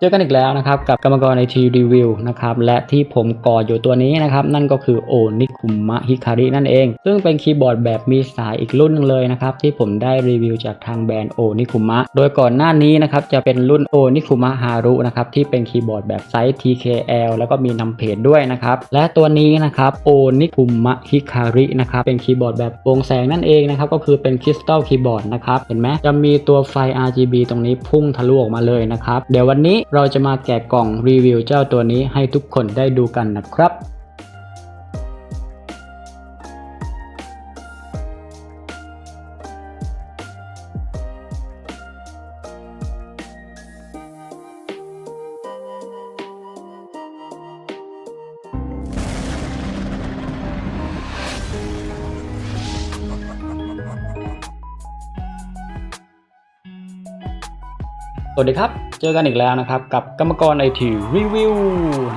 เจอกันอีกแล้วนะครับกับกรรมกรในทีรีวิวนะครับและที่ผมก่ออยู่ตัวนี้นะครับนั่นก็คือโอนิคุมะฮิคารินั่นเอง ซึ่งเป็นคีย์บอร์ดแบบมีสายอีกรุ่นหนึงเลยนะครับที่ผมได้รีวิวจากทางแบรนด์โอนิคุมะโดยก่อนหน้านี้นะครับจะเป็นรุ่นโอนิคุมะฮารุนะครับที่เป็นคีย์บอร์ดแบบไซส์ TKL แล้วก็มีนำเพจด้วยนะครับและตัวนี้นะครับโอนิคุมะฮิคารินะครับเป็นคีย์บอร์ดแบบวงแสงนั่นเองนะครับก็คือเป็นคริสตัลคีย์บอร์ดนะครับเห็นไหมจะมีตัวไฟ RGB ตรงนี้พุ่งทะลุออกมาเลยนะครับเดี๋ยววันนี้เราจะมาแกะกล่องรีวิวเจ้าตัวนี้ให้ทุกคนได้ดูกันนะครับสวัสดีครับ เจอกันอีกแล้วนะครับ กับกรรมกรไอทีรีวิว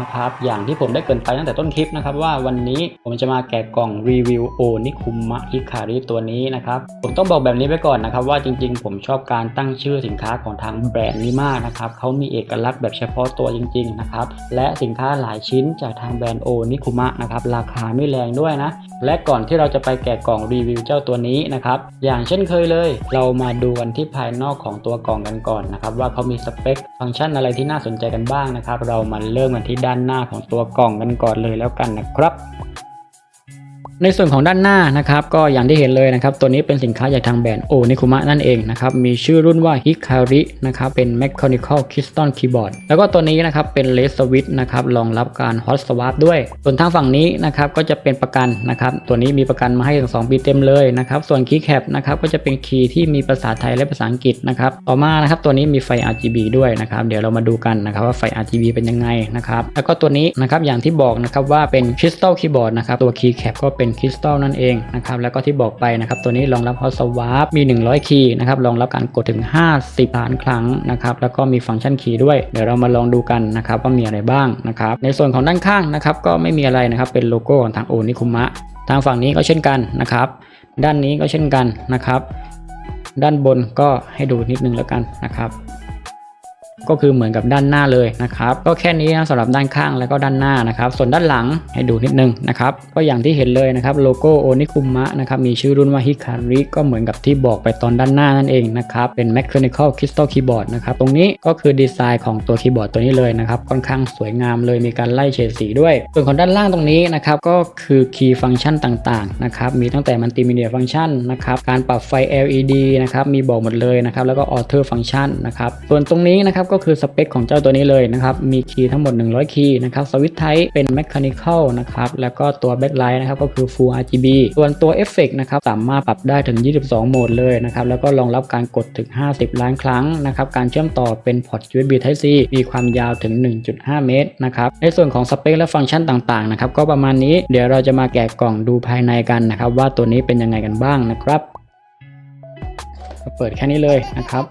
นะครับอย่างที่ผมได้เกินไปตั้งแต่ต้นคลิปนะครับ ว่าวันนี้ผมจะมาแกะกล่องรีวิวโอนิคุมะฮิคาริตัวนี้นะครับ ผมต้องบอกแบบนี้ไว้ก่อนนะครับ ว่าจริงๆ ผมชอบการตั้งชื่อสินค้าของทางแบรนด์นี้มากนะครับเขามีเอกลักษณ์แบบเฉพาะตัวจริง ๆ นะครับ และสินค้าหลายชิ้นจากทางแบรนด์โอนิคุมะนะครับราคาไม่แรงด้วยนะ และก่อนที่เราจะไปแกะกล่องรีวิวเจ้าตัวนี้นะครับ อย่างเช่นเคยเลย เรามาดูกันที่ภายนอกของตัวกล่องกันก่อนนะครับว่าเขามีสเปค ฟังก์ชันอะไรที่น่าสนใจกันบ้างนะครับ เรามาเริ่มกันที่ด้านหน้าของตัวกล่องกันก่อนเลยแล้วกันนะครับ ในส่วนของด้านหน้านะครับก็อย่างที่เห็นเลยนะครับตัวนี้เป็นสินค้าจากทางแบรนด์โอนิคุมะนั่นเองนะครับมีชื่อรุ่นว่า Hikari นะครับเป็น Mechanical Keystone Keyboard แล้วก็ตัวนี้นะครับเป็น l e s Switch นะครับรองรับการ Hot Swap ด้วย ส่วนทางฝั่งนี้นะครับก็จะเป็นประกันนะครับตัวนี้มีประกันมาให้ถึง2ปีเต็มเลยนะครับส่วน Keycap นะครับก็จะเป็นคีย์ที่มีภาษาไทยและภาษาอังกฤษนะครับต่อมานะครับตัวนี้มีไฟ RGB ด้วยนะครับเดี๋ยวเรามาดูกันนะครับว่าไฟ RGB เป็นยังไงนะครับแล้วก็ตัวนี้นะครับอย่างที่บอกนะครับว่าเป็น Crystal Keyboard นะครับตัว Keycap ก็เป็นคริสตัลนั่นเองนะครับแล้วก็ที่บอกไปนะครับตัวนี้รองรับ Hot Swap มี 100 คีย์นะครับรองรับการกดถึง 50ล้านครั้งนะครับแล้วก็มีฟังก์ชันคีย์ด้วย เดี๋ยวเรามาลองดูกันนะครับว่ามีอะไรบ้างนะครับในส่วนของด้านข้างนะครับก็ไม่มีอะไรนะครับเป็นโลโก้ของทางโอนิคุมะทางฝั่งนี้ก็เช่นกันนะครับ ด้านนี้ก็เช่นกันนะครับ ด้านบนก็ให้ดูนิดนึงแล้วกันนะครับ ก็คือเหมือนกับด้านหน้าเลยนะครับก็แค่นี้นะสำหรับด้านข้างแล้วก็ด้านหน้านะครับ ส่วนด้านหลังให้ดูนิดนึงนะครับก็อย่างที่เห็นเลยนะครับโลโก้โอนิคุมะนะครับมีชื่อรุ่นว่าฮิคาริก็เหมือนกับที่บอกไปตอนด้านหน้านั่นเองนะครับเป็น Mechanical Crystal Keyboard นะครับตรงนี้ก็คือดีไซน์ของตัวคีย์บอร์ดตัวนี้เลยนะครับค่อนข้างสวยงามเลยมีการไล่เฉดสีด้วย ส่วนของด้านล่างตรงนี้นะครับก็คือคีย์ฟังก์ชันต่างๆนะครับมีตั้งแต่มัลติมีเดียฟังก์ชันนะครับการปรับไฟ LED นะครับมีบอกหมดเลยนะครับแล้วก็ออเทอร์ฟังก์ชันนะครับส่วนตรงนี้นะครับก็คือสเปคของเจ้าตัวนี้เลยนะครับ มีคีย์ทั้งหมด 100 คีย์นะครับ สวิตช์ไทป์เป็น Mechanical นะครับ แล้วก็ตัวแบ็คไลท์นะครับ ก็คือ Full RGB ส่วนตัวเอฟเฟกนะครับ สามารถปรับได้ถึง 22 โหมดเลยนะครับ แล้วก็รองรับการกดถึง 50 ล้านครั้งนะครับ การเชื่อมต่อเป็นพอร์ต USB Type C มีความยาวถึง 1.5 เมตรนะครับ ในส่วนของสเปคและฟังก์ชันต่างๆ นะครับ ก็ประมาณนี้ เดี๋ยวเราจะมาแกะกล่องดูภายในกันนะครับ ว่าตัวนี้เป็นยังไงกันบ้างนะครับ เปิดแค่นี้เลยนะครับ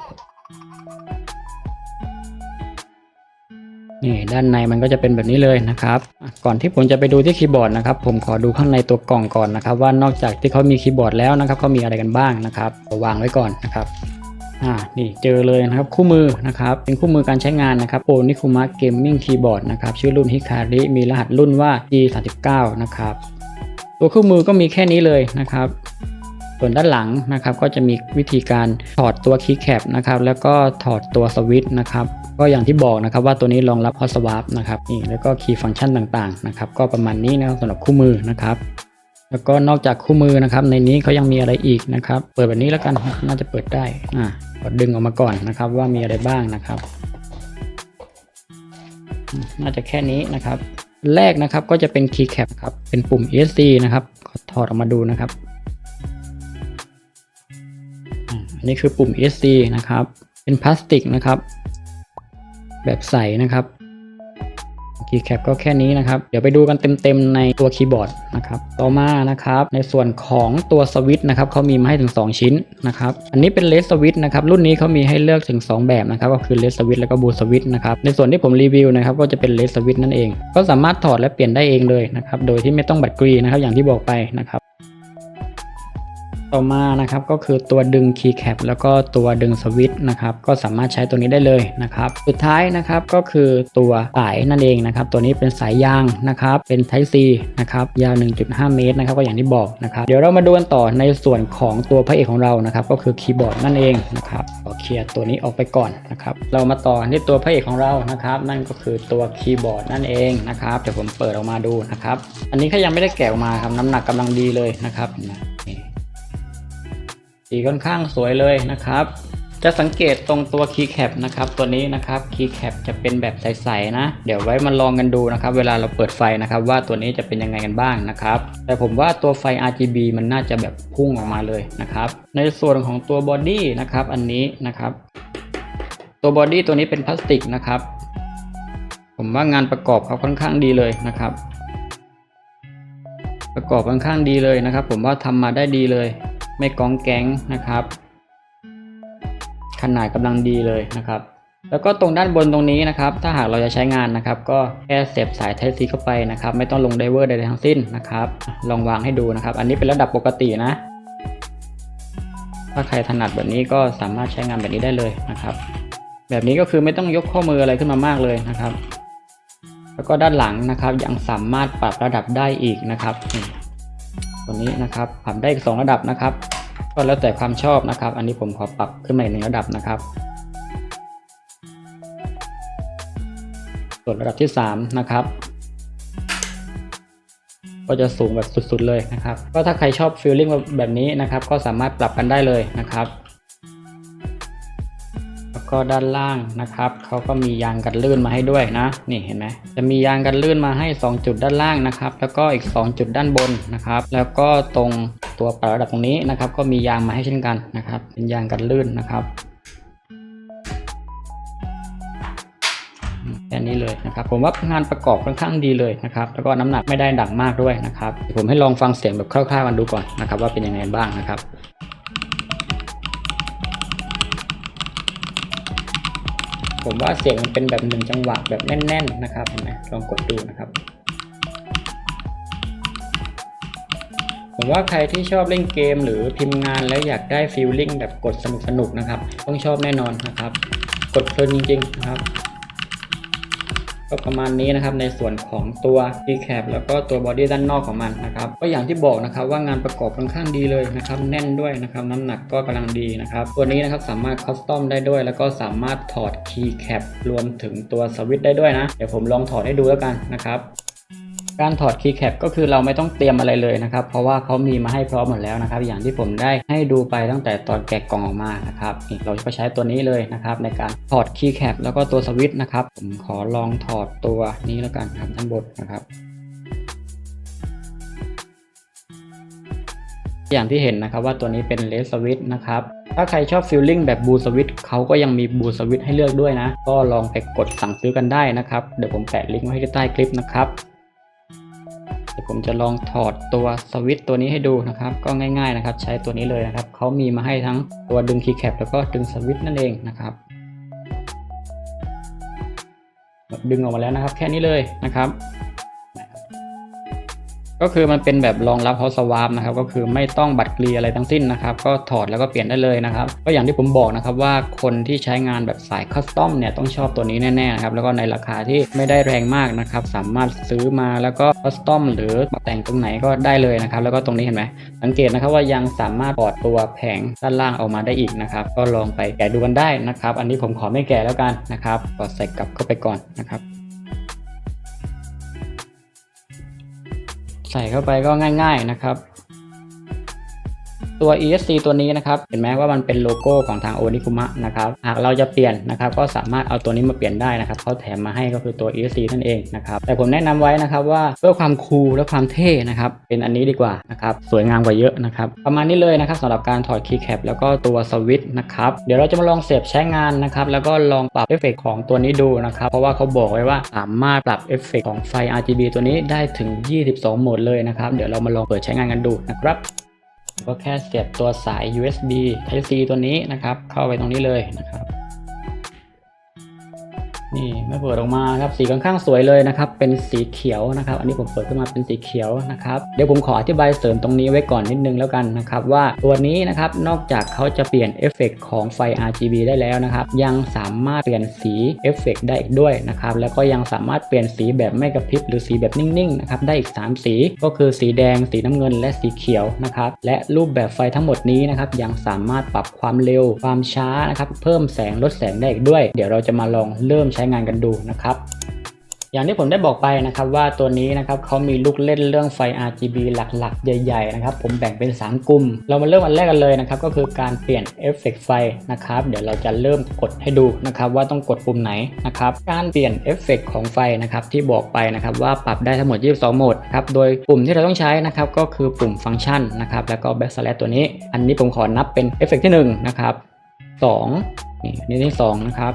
นี่ด้านในมันก็จะเป็นแบบนี้เลยนะครับ ก่อนที่ผมจะไปดูที่คีย์บอร์ดนะครับ ผมขอดูข้างในตัวกล่องก่อนนะครับ ว่านอกจากที่เขามีคีย์บอร์ดแล้วนะครับเขามีอะไรกันบ้างนะครับวางไว้ก่อนนะครับอ่านี่เจอเลยนะครับคู่มือนะครับเป็นคู่มือการใช้งานนะครับโอนิคุมะเกมมิ่งคีย์บอร์ดนะครับชื่อรุ่นฮิคาริมีรหัสรุ่นว่า G39 นะครับตัวคู่มือก็มีแค่นี้เลยนะครับ ส่วนด้านหลังนะครับก็จะมีวิธีการถอดตัวคีย์แคปนะครับแล้วก็ถอดตัวสวิตช์นะครับก็อย่างที่บอกนะครับว่าตัวนี้รองรับ Hot Swap นะครับนี่แล้วก็คีย์ฟังก์ชันต่างๆนะครับก็ประมาณนี้นะครับสำหรับคู่มือนะครับ แล้วก็นอกจากคู่มือนะครับ ในนี้เขายังมีอะไรอีกนะครับ เปิดแบบนี้แล้วกันน่าจะเปิดได้อ่ากดดึงออกมาก่อนนะครับว่ามีอะไรบ้างนะครับ น่าจะแค่นี้นะครับ แรกนะครับก็จะเป็น Keycap ครับเป็นปุ่ม ESC นะครับถอดออกมาดูนะครับ อันนี้คือปุ่ม ESC นะครับ เป็นพลาสติกนะครับ แบบใสนะครับคีย์แคปก็แค่นี้นะครับ เดี๋ยวไปดูกันเต็มๆในตัวคีย์บอร์ดนะครับ ต่อมานะครับ ในส่วนของตัวสวิตช์นะครับเขามีมาให้ถึง 2 ชิ้นนะครับ อันนี้เป็นเลสสวิตช์นะครับ รุ่นนี้เขามีให้เลือกถึง 2 แบบนะครับ ก็คือเลสสวิตช์แล้วก็บูสวิตช์นะครับ ในส่วนที่ผมรีวิวนะครับ ก็จะเป็นเลสสวิตช์นั่นเอง ก็สามารถถอดและเปลี่ยนได้เองเลยนะครับ โดยที่ไม่ต้องบัดกรีนะครับ อย่างที่บอกไปนะครับ ต่อมานะครับก็คือตัวดึงคีย์แคปแล้วก็ตัวดึงสวิตช์นะครับก็สามารถใช้ตัวนี้ได้เลยนะครับสุดท้ายนะครับก็คือตัวสายนั่นเองนะครับตัวนี้เป็นสายยางนะครับเป็น Type C นะครับยาว 1.5 เมตรนะครับก็อย่างที่บอกนะครับเดี๋ยวเรามาดูกันต่อในส่วนของตัวพระเอกของเรานะครับก็คือคีย์บอร์ดนั่นเองนะครับขอเคลียร์ตัวนี้ออกไปก่อนนะครับเรามาต่อที่ตัวพระเอกของเรานะครับนั่นก็คือตัวคีย์บอร์ดนั่นเองนะครับเดี๋ยวผมเปิดออกมาดูนะครับอันนี้ก็ยังไม่ได้แกะออกมาครับน้ำหนักกำลังดีเลยนะครับ สีค่อนข้างสวยเลยนะครับ จะสังเกตตรงตัวคีย์แคปนะครับ ตัวนี้นะครับคีย์แคปจะเป็นแบบใสๆนะ เดี๋ยวไว้มาลองกันดูนะครับ เวลาเราเปิดไฟนะครับ ว่าตัวนี้จะเป็นยังไงกันบ้างนะครับ แต่ผมว่าตัวไฟ RGB มันน่าจะแบบพุ่งออกมาเลยนะครับ ในส่วนของตัวบอดี้นะครับ อันนี้นะครับ ตัวบอดี้ตัวนี้เป็นพลาสติกนะครับ ผมว่างานประกอบเขาค่อนข้างดีเลยนะครับ ประกอบค่อนข้างดีเลยนะครับ ผมว่าทำมาได้ดีเลย ไม่กองแก๊งนะครับ ขนาดกำลังดีเลยนะครับ แล้วก็ตรงด้านบนตรงนี้นะครับ ถ้าหากเราจะใช้งานนะครับ ก็แค่เสียบสาย Type C เข้าไปนะครับ ไม่ต้องลงไดเวอร์ใดๆทั้งสิ้นนะครับ ลองวางให้ดูนะครับ อันนี้เป็นระดับปกตินะ ถ้าใครถนัดแบบนี้ก็สามารถใช้งานแบบนี้ได้เลยนะครับ แบบนี้ก็คือไม่ต้องยกข้อมืออะไรขึ้นมามากเลยนะครับแล้วก็ด้านหลังนะครับยังสามารถปรับระดับได้อีกนะครับ ตัวนี้นะครับปรับได้อีกสองระดับนะครับ ก็แล้วแต่ความชอบนะครับ อันนี้ผมขอปรับขึ้นมาอีกหนึ่งระดับนะครับ ส่วนระดับที่ 3 นะครับ ก็จะสูงแบบสุดๆเลยนะครับ ก็ถ้าใครชอบฟีลลิ่งแบบนี้นะครับ ก็สามารถปรับกันได้เลยนะครับ ก็ด้านล่างนะครับเขาก็มียางกันลื่นมาให้ด้วยนะ นี่เห็นไหมจะมียางกันลื่นมาให้ 2 จุดด้านล่างนะครับ แล้วก็อีก 2 จุดด้านบนนะครับ แล้วก็ตรงตัวปรับระดับตรงนี้นะครับ ก็มียางมาให้เช่นกันนะครับ เป็นยางกันลื่นนะครับแค่นี้เลยนะครับ ผมว่างานประกอบค่อนข้างดีเลยนะครับ แล้วก็น้ำหนักไม่ได้ดังมากด้วยนะครับผมให้ลองฟังเสียงแบบคร่าวๆกันดูก่อนนะครับ ว่าเป็นยังไงบ้างนะครับ ผมว่าเสียงมันเป็นแบบหนึ่งจังหวะแบบแน่น ๆ นะครับเห็นไหมลองกดดูนะครับ ผมว่าใครที่ชอบเล่นเกมหรือพิมพ์งานแล้วอยากได้ฟีลลิ่งแบบกดสนุกๆนะครับ ต้องชอบแน่นอนนะครับ กดเพลินจริง ๆ นะครับ ก็ประมาณนี้นะครับในส่วนของตัว d c a p แล้วก็ตัวบอดี้ด้านนอกของมันนะครับก็อย่างที่บอกนะครับว่างานประกอบค่อนข้างดีเลยนะครับแน่นด้วยนะครับน้ำหนักก็กำลังดีนะครับตัวนี้นะครับสามารถคัสตอมได้ด้วย แล้วก็สามารถถอดคีย์แคปรวมถึงตัวสวิตช์ได้ด้วยนะ เดี๋ยวผมลองถอดให้ดูแล้วกันนะครับ การถอดคีย์แคปก็คือเราไม่ต้องเตรียมอะไรเลยนะครับ เพราะว่าเขามีมาให้พร้อมหมดแล้วนะครับ อย่างที่ผมได้ให้ดูไปตั้งแต่ตอนแกะกล่องออกมานะครับเราก็ใช้ตัวนี้เลยนะครับ ในการถอดคีย์แคปแล้วก็ตัวสวิตช์นะครับ ผมขอลองถอดตัวนี้แล้วกันครับด้านบนนะครับอย่างที่เห็นนะครับว่าตัวนี้เป็นเลสสวิตนะครับ ถ้าใครชอบฟิลลิ่งแบบบูสวิตเขาก็ยังมีบูสวิตให้เลือกด้วยนะ ก็ลองไปกดสั่งซื้อกันได้นะครับ เดี๋ยวผมแปะลิงก์ไว้ใต้คลิปนะครับ เดี๋ยวผมจะลองถอดตัวสวิตช์ตัวนี้ให้ดูนะครับ ก็ง่ายๆนะครับ ใช้ตัวนี้เลยนะครับเขามีมาให้ทั้งตัวดึงคีย์แคปแล้วก็ดึงสวิตช์นั่นเองนะครับดึงออกมาแล้วนะครับ แค่นี้เลยนะครับ ก็คือมันเป็นแบบรองรับ Hot Swap นะครับก็คือไม่ต้องบัตรกรีอะไรทั้งสิ้นนะครับก็ถอดแล้วก็เปลี่ยนได้เลยนะครับก็อย่างที่ผมบอกนะครับว่าคนที่ใช้งานแบบสายคัสตอมเนี่ยต้องชอบตัวนี้แน่ๆนะครับแล้วก็ในราคาที่ไม่ได้แรงมากนะครับสามารถซื้อมาแล้วก็คัสตอมหรือแต่งตรงไหนก็ได้เลยนะครับแล้วก็ตรงนี้เห็นไหมสังเกตนะครับว่ายังสามารถถอดตัวแผงด้านล่างออกมาได้อีกนะครับก็ลองไปแกะดูกันได้นะครับอันนี้ผมขอไม่แกะแล้วกันนะครับก็ใส่กลับเข้าไปก่อนนะครับ ใส่เข้าไปก็ง่าย ๆนะครับ ตัว ESC ตัวนี้นะครับ เห็นไหมว่ามันเป็นโลโก้ของทางโอนิคุมะนะครับ หากเราจะเปลี่ยนนะครับ ก็สามารถเอาตัวนี้มาเปลี่ยนได้นะครับเขาแถมมาให้ก็คือตัว ESC นั่นเองนะครับ แต่ผมแนะนำไว้นะครับว่าเพื่อความคูลและความเท่นะครับ เป็นอันนี้ดีกว่านะครับ สวยงามกว่าเยอะนะครับ ประมาณนี้เลยนะครับสำหรับการถอดคีย์แคปแล้วก็ตัวสวิตช์นะครับ เดี๋ยวเราจะมาลองเสียบใช้งานนะครับ แล้วก็ลองปรับเอฟเฟกของตัวนี้ดูนะครับ เพราะว่าเขาบอกไว้ว่าสามารถปรับเอฟเฟกของไฟ RGB ตัวนี้ได้ถึง 22 โหมดเลยนะครับ เดี๋ยวเรามาลองเปิดใช้งานกันดูนะครับ ก็แค่เสียบตัวสาย USB Type C ตัวนี้นะครับ เข้าไปตรงนี้เลยนะครับ นี่ไม่เปิดออกมาครับสีค่อนข้างสวยเลยนะครับ เป็นสีเขียวนะครับ อันนี้ผมเปิดขึ้นมาเป็นสีเขียวนะครับเดี๋ยวผมขออธิบายเสริมตรงนี้ไว้ก่อนนิดนึงแล้วกันนะครับว่าตัวนี้นะครับนอกจากเขาจะเปลี่ยนเอฟเฟกต์ของไฟ RGB ได้แล้วนะครับ ยังสามารถเปลี่ยนสีเอฟเฟกต์ได้อีกด้วยนะครับแล้วก็ยังสามารถเปลี่ยนสีแบบไม่กระพริบหรือสีแบบนิ่งๆนะครับได้อีก 3 สี ก็คือสีแดง สีน้ำเงิน และสีเขียวนะครับและรูปแบบไฟทั้งหมดนี้นะครับยังสามารถปรับความเร็วความช้านะครับเพิ่มแสงลดแสงได้อีกด้วย เดี๋ยวเราจะมาลองเริ่มใช้งานกันดูนะครับ อย่างที่ผมได้บอกไปนะครับว่าตัวนี้นะครับเขามีลูกเล่นเรื่องไฟ RGB หลักๆ ใหญ่ๆนะครับผมแบ่งเป็น 3 กลุ่ม เรามาเริ่มอันแรกกันเลยนะครับก็คือการเปลี่ยนเอฟเฟกต์ไฟนะครับเดี๋ยวเราจะเริ่มกดให้ดูนะครับว่าต้องกดปุ่มไหนนะครับการเปลี่ยนเอฟเฟกต์ของไฟนะครับที่บอกไปนะครับว่าปรับได้ทั้งหมด 22 โหมดครับโดยปุ่มที่เราต้องใช้นะครับก็คือปุ่มฟังก์ชันนะครับแล้วก็แบ็กสแลตัวนี้ อันนี้ผมขอนับเป็นเอฟเฟกต์ที่1นะครับ2นี่นี่ที่2นะครับ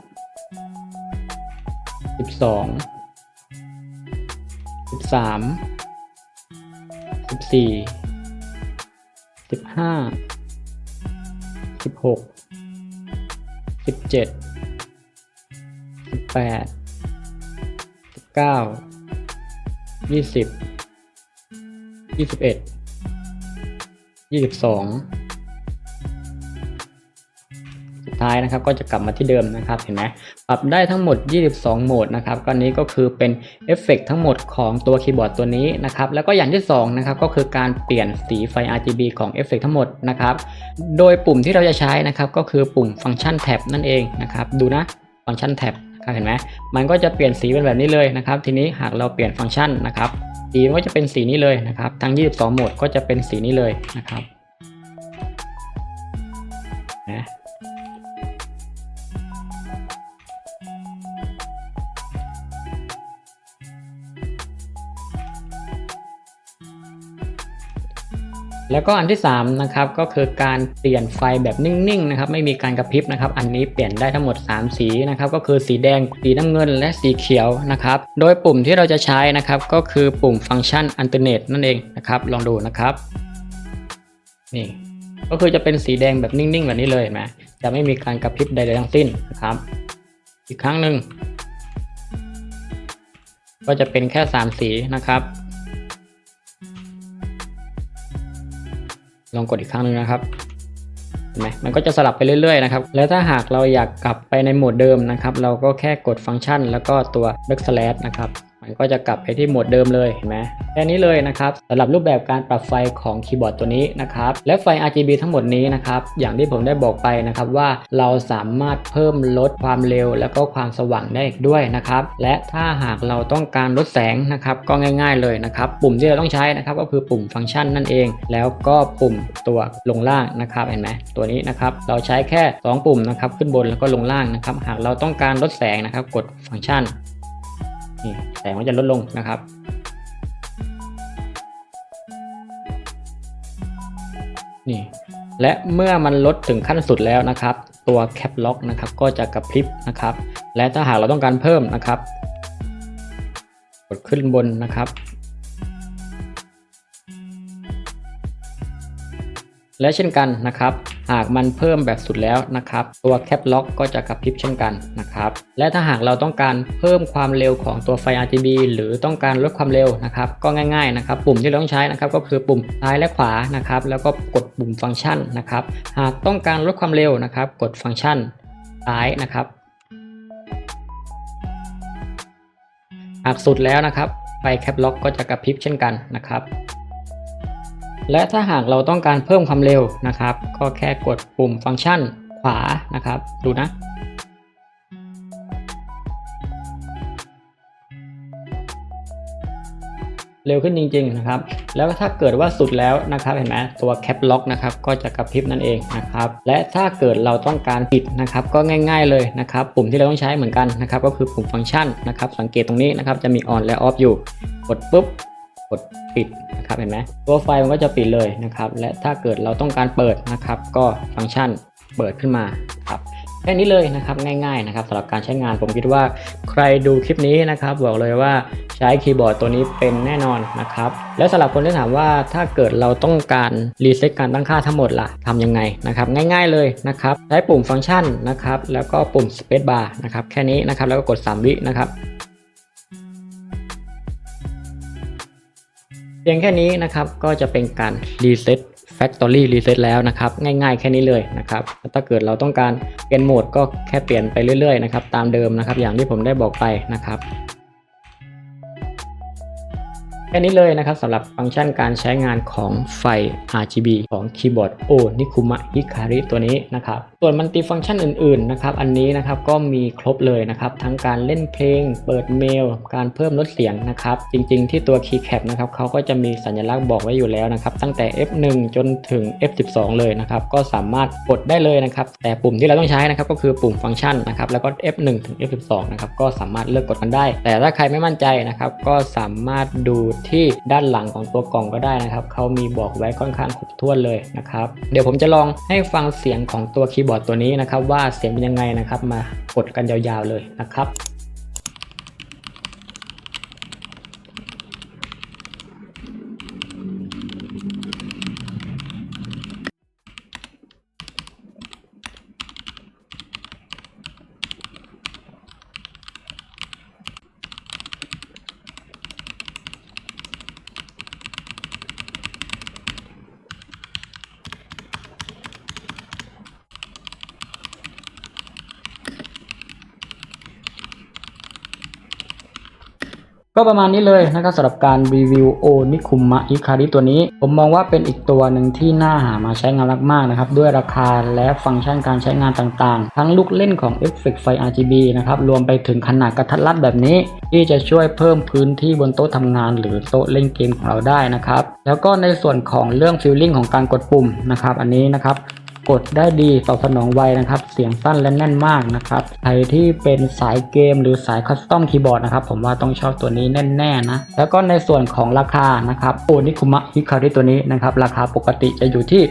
สองสิบสามสิบสี่สิบห้าสิบหกสิบเจ็ดสิบแปดสิบเก้ายี่สิบยี่สิบเอ็ดยี่สิบสอง ท้ายนะครับ ก็จะกลับมาที่เดิมนะครับเห็นไหมปรับได้ทั้งหมด 22 โหมดนะครับก็นี้ก็คือเป็นเอฟเฟกต์ทั้งหมดของตัวคีย์บอร์ดตัวนี้นะครับแล้วก็อย่างที่2นะครับก็คือการเปลี่ยนสีไฟ RGB ของเอฟเฟกต์ทั้งหมดนะครับโดยปุ่มที่เราจะใช้นะครับก็คือปุ่มฟังก์ชันแท็บนั่นเองนะครับดูนะฟังก์ชันแท็บครับเห็นไหมมันก็จะเปลี่ยนสีเป็นแบบนี้เลยนะครับ ทีนี้หากเราเปลี่ยนฟังก์ชันนะครับสีมันก็จะเป็นสีนี้เลยนะครับ ทั้ง 22 โหมดก็จะเป็นสีนี้เลยนะครับนะ แล้วก็อันที่3นะครับก็คือการเปลี่ยนไฟแบบนิ่งๆนะครับไม่มีการกระพริบนะครับอันนี้เปลี่ยนได้ทั้งหมด 3 สีนะครับก็คือสีแดงสีน้ำเงิน และสีเขียวนะครับโดยปุ่มที่เราจะใช้นะครับก็คือปุ่มฟังก์ชันอันเทอร์เน็ตนั่นเองนะครับลองดูนะครับนี่ก็คือจะเป็นสีแดงแบบนิ่งๆแบบนี้เลยนไหมจะไม่มีการกระพริบใดๆทั้งสิ้นนะครับ อีกครั้งหนึ่งก็จะเป็นแค่ 3 สีนะครับ ลองกดอีกครั้งหนึ่งนะครับเห็นไหมมันก็จะสลับไปเรื่อยๆนะครับแล้วถ้าหากเราอยากกลับไปในโหมดเดิมนะครับ เราก็แค่กดฟังก์ชัน แล้วก็ตัว backslash นะครับ มันก็จะกลับไปที่โหมดเดิมเลยเห็นไหมแค่นี้เลยนะครับสำหรับรูปแบบการปรับไฟของคีย์บอร์ดตัวนี้นะครับและไฟ RGB ทั้งหมดนี้นะครับอย่างที่ผมได้บอกไปนะครับว่าเราสามารถเพิ่มลดความเร็ว แล้วก็ความสว่างได้อีกด้วยนะครับและถ้าหากเราต้องการลดแสงนะครับก็ง่าย ๆเลยนะครับปุ่มที่เราต้องใช้นะครับก็คือปุ่มฟังก์ชันนั่นเอง แล้วก็ปุ่มตัวลงล่างนะครับเห็นไหมตัวนี้นะครับเราใช้แค่ 2 ปุ่มนะครับขึ้นบนแล้วก็ลงล่างนะครับหากเราต้องการลดแสงนะครับกดฟังก์ชัน นี่แสงมันจะลดลงนะครับนี่และเมื่อมันลดถึงขั้นสุดแล้วนะครับ ตัวแคปล็อกนะครับก็จะกระพริบนะครับ และถ้าหากเราต้องการเพิ่มนะครับ กดขึ้นบนนะครับ และเช่นกันนะครับ หากมันเพิ่มแบบสุดแล้วนะครับ ตัวแคปล็อกก็จะกระพริบเช่นกันนะครับ และถ้าหากเราต้องการเพิ่มความเร็วของตัวไฟ RGB หรือต้องการลดความเร็วนะครับ ก็ง่ายๆนะครับ ปุ่มที่เราต้องใช้นะครับก็คือปุ่มซ้ายและขวานะครับ แล้วก็กดปุ่มฟังก์ชันนะครับ หากต้องการลดความเร็วนะครับ กดฟังก์ชันซ้ายนะครับหากสุดแล้วนะครับไฟแคปล็อกก็จะกระพริบเช่นกันนะครับ และถ้าหากเราต้องการเพิ่มความเร็วนะครับ ก็แค่กดปุ่มฟังก์ชันขวานะครับ ดูนะ เร็วขึ้นจริงๆนะครับ แล้วถ้าเกิดว่าสุดแล้วนะครับเห็นไหมตัวแคปล็อกนะครับก็จะกระพริบนั่นเองนะครับ และถ้าเกิดเราต้องการปิดนะครับ ก็ง่ายๆเลยนะครับ ปุ่มที่เราต้องใช้เหมือนกันนะครับ ก็คือปุ่มฟังก์ชันนะครับ สังเกตตรงนี้นะครับจะมี on และ off อยู่ กดปุ๊บ กดปิดนะครับเห็นไหมตัวไฟมันก็จะปิดเลยนะครับ และถ้าเกิดเราต้องการเปิดนะครับ ก็ฟังก์ชันเปิดขึ้นมาครับแค่นี้เลยนะครับง่ายๆนะครับสำหรับการใช้งานผมคิดว่าใครดูคลิปนี้นะครับบอกเลยว่าใช้คีย์บอร์ดตัวนี้เป็นแน่นอนนะครับแล้วสำหรับคนที่ถามว่าถ้าเกิดเราต้องการรีเซ็ตการตั้งค่าทั้งหมดล่ะทำยังไงนะครับง่ายๆเลยนะครับใช้ปุ่มฟังก์ชันนะครับแล้วก็ปุ่ม Space Bar นะครับแค่นี้นะครับแล้วก็กด 3 วินะครับ เพียงแค่นี้นะครับก็จะเป็นการรีเซ็ต Factory Reset แล้วนะครับง่ายๆแค่นี้เลยนะครับถ้าเกิดเราต้องการเปลี่ยนโหมดก็แค่เปลี่ยนไปเรื่อยๆนะครับตามเดิมนะครับอย่างที่ผมได้บอกไปนะครับแค่นี้เลยนะครับสำหรับฟังก์ชันการใช้งานของไฟ RGB ของคีย์บอร์ด O Nikuma Hikari ตัวนี้นะครับ ส่วนมัลติฟังก์ชันอื่นๆนะครับอันนี้นะครับก็มีครบเลยนะครับทั้งการเล่นเพลง เปิดเมล การเพิ่มลดเสียงนะครับจริงๆ ที่ตัว Keycap นะครับเขาก็จะมีสัญลักษณ์บอกไว้อยู่แล้วนะครับตั้งแต่ F1 จนถึง F12 เลยนะครับก็สามารถกดได้เลยนะครับแต่ปุ่มที่เราต้องใช้นะครับก็คือปุ่มฟังก์ชันนะครับแล้วก็ F1 ถึง F12 นะครับก็สามารถเลือกกดกันได้ แต่ถ้าใครไม่มั่นใจนะครับก็สามารถดูที่ด้านหลังของตัวกล่องก็ได้นะครับเขามีบอกไว้ค่อนข้างครบถ้วนเลยนะครับเดี๋ยวผมจะลองให้ฟังเสียงของตัวคีย์บอร์ดตัวนี้นะครับว่าเสียงเป็นยังไงนะครับ มากดกันยาวๆเลยนะครับ ก็ประมาณนี้เลยนะครับสำหรับการรีวิวโอนิคุมะอิคาริตัวนี้ ผมมองว่าเป็นอีกตัวหนึ่งที่น่าหามาใช้งานมากๆนะครับ ด้วยราคาและฟังก์ชันการใช้งานต่างๆ ทั้งลูกเล่นของเอฟเฟกไฟ RGB นะครับ รวมไปถึงขนาดกระทัดรัดแบบนี้ ที่จะช่วยเพิ่มพื้นที่บนโต๊ะทำงาน หรือโต๊ะเล่นเกมของเราได้นะครับ แล้วก็ในส่วนของเรื่องฟิลลิ่งของการกดปุ่มนะครับ อันนี้นะครับ กดได้ดีตอบสนองไวนะครับ เสียงสั้นและแน่นมากนะครับใครที่เป็นสายเกมหรือสายคัสตอมคีย์บอร์ดนะครับผมว่าต้องชอบตัวนี้แน่ๆนะ แล้วก็ในส่วนของราคานะครับโอนิคุมะฮิคาริตัวนี้นะครับราคาปกติจะอยู่ที่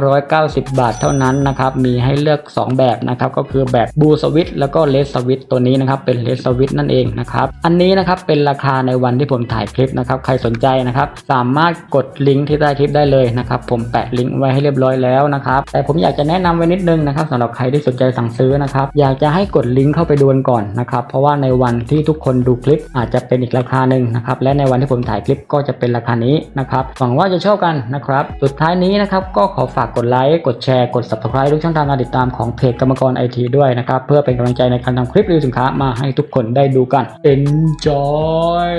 1,990 บาทเท่านั้นนะครับมีให้เลือก 2 แบบนะครับก็คือแบบบูสวิตแล้วก็เลสสวิตตัวนี้นะครับเป็นเลสสวิตนั่นเองนะครับอันนี้นะครับเป็นราคาในวันที่ผมถ่ายคลิปนะครับใครสนใจนะครับสามารถกดลิงก์ที่ใต้คลิปได้เลยนะครับผมแปะลิงก์ไว้ให้เรียบร้อยแล้วนะครับแต่ผมอยากจะแนะนำไว้นิดนึงนะครับสำหรับใครที่สนใจสั่งซื้อนะครับอยากจะให้กดลิงก์เข้าไปดูกันก่อนนะครับเพราะว่าในวันที่ทุกคนดูคลิปอาจจะเป็นอีกราคาหนึ่งนะครับและในวันที่ผมถ่ายคลิปก็จะเป็นราคานี้นะครับหวังว่าจะชอบกันนะครับสุดท้ายนี้นะครับก็ขอฝากกดไลค์กดแชร์กด subscribe ทุกช่องทางการติดตามของเพจกรรมกรไอทีด้วยนะครับเพื่อเป็นกำลังใจในการทำคลิปรีวิวสินค้ามาให้ทุกคนได้ดูกัน enjoy